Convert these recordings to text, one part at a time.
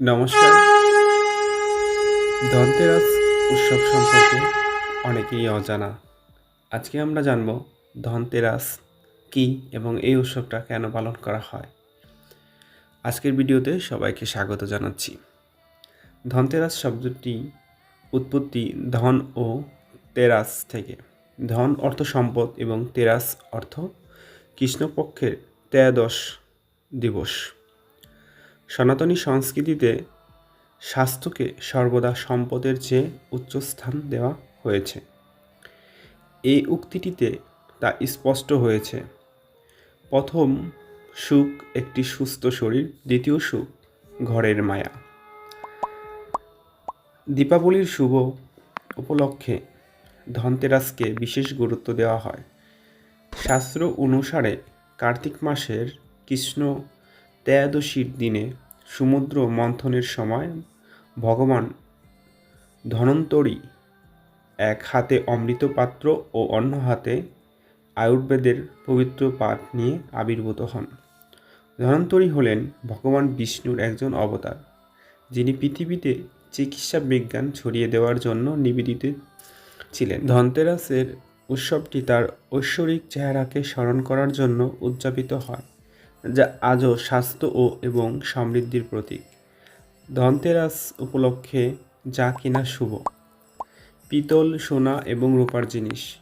নমস্কার। ধনতেরাস উৎসব সম্পর্কে অনেকেই অজানা। আজকে আমরা জানব ধনতেরাস কি এবং এই উৎসবটা কেন পালন করা হয়। আজকের ভিডিওতে সবাইকে স্বাগত জানাচ্ছি। ধনতেরাস শব্দটি উৎপত্তি ধন ও তেরাস থেকে। ধন অর্থ সম্পদ এবং তেরাস অর্থ কৃষ্ণপক্ষের ত্রয়োদশ দিবস। সনাতনী সংস্কৃতিতে স্বাস্থ্যকে সর্বদা সম্পদের চেয়ে উচ্চ স্থান দেওয়া হয়েছে। এই উক্তিটিতে তা স্পষ্ট হয়েছে। প্রথম সুখ একটি সুস্থ শরীর, দ্বিতীয় সুখ ঘরের মায়া। দীপাবলির শুভ উপলক্ষে ধনতেরাসকে বিশেষ গুরুত্ব দেওয়া হয়। শাস্ত্র অনুসারে কার্তিক মাসের কৃষ্ণ ত্রয়োদশীর দিনে সমুদ্র মন্থনের সময় ভগবান ধনন্তরী এক হাতে অমৃত পাত্র ও অন্য হাতে আয়ুর্বেদের পবিত্র পাঠ নিয়ে আবির্ভূত হন। ধনন্তরী হলেন ভগবান বিষ্ণুর একজন অবতার, যিনি পৃথিবীতে চিকিৎসা বিজ্ঞান ছড়িয়ে দেওয়ার জন্য নিবেদিত ছিলেন। ধনতেরাসের উৎসবটি তার ঐশ্বরিক চেহারাকে স্মরণ করার জন্য উদযাপিত হয়। যা আজও স্বাস্থ্য ও এবং সমৃদ্ধির প্রতীক। ধনতেরাস উপলক্ষে যা কিনা শুভ। পিতল, সোনা এবং রূপার জিনিস।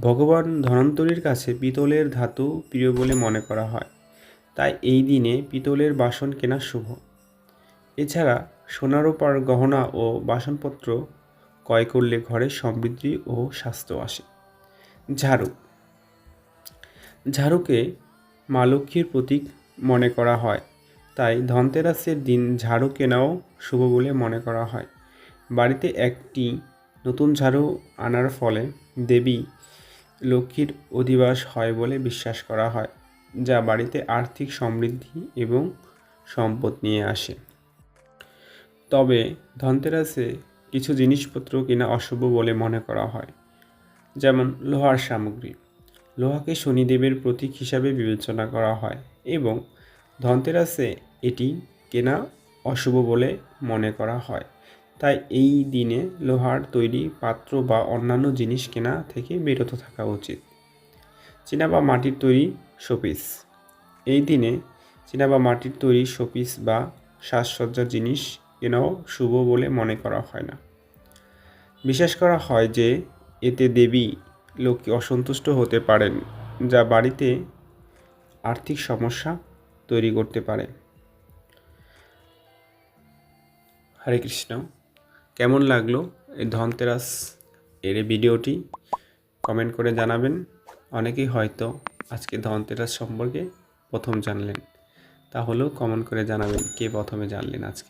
ভগবান ধনন্তরীর কাছে পিতলের ধাতু প্রিয় বলে মনে করা হয়। তাই এই দিনে পিতলের বাসন কেনা শুভ। এছাড়া সোনা, রূপার গহনা ও বাসনপত্র ক্রয় করলে ঘরে সমৃদ্ধি ও স্বাস্থ্য আসে। ঝাড়ু। ঝাড়ুকে মা লক্ষ্মীর প্রতীক মনে করা হয়। তাই ধনতেরাসের দিন ঝাড়ু কেনাও শুভ বলে মনে করা হয়। বাড়িতে একটি নতুন ঝাড়ু আনার ফলে দেবী লক্ষ্মীর অধিবাস হয় বলে বিশ্বাস করা হয়, যা বাড়িতে আর্থিক সমৃদ্ধি এবং সম্পদ নিয়ে আসে। তবে ধনতেরাসে কিছু জিনিসপত্র কিনা অশুভ বলে মনে করা হয়, যেমন লোহার সামগ্রী। লোহাকে শনিদেবের প্রতীক হিসাবে বিবেচনা করা হয় এবং ধনতেরাসে এটি কেনা অশুভ বলে মনে করা হয়। তাই এই দিনে লোহার তৈরি পাত্র বা অন্যান্য জিনিস কেনা থেকে বিরত থাকা উচিত। চীনা বা মাটির তৈরি শোপিস। এই দিনে চীনা বা মাটির তৈরি শোপিস বা সাজসজ্জার জিনিস কেনাও শুভ বলে মনে করা হয় না। বিশ্বাস করা হয় যে এতে দেবী লক্ষ্মী অসন্তুষ্ট হতে পারেন, যা বাড়িতে আর্থিক সমস্যা তৈরি করতে পারে। হরে কৃষ্ণ। কেমন লাগল এই ধনতেরাস এর ভিডিওটি? কমেন্ট করে জানাবেন। অনেকেই হয়তো আজকে ধনতেরাস সম্পর্কে প্রথম জানলেন। তাহলেও কমেন্ট করে জানাবেন কে প্রথমে জানলেন আজকে।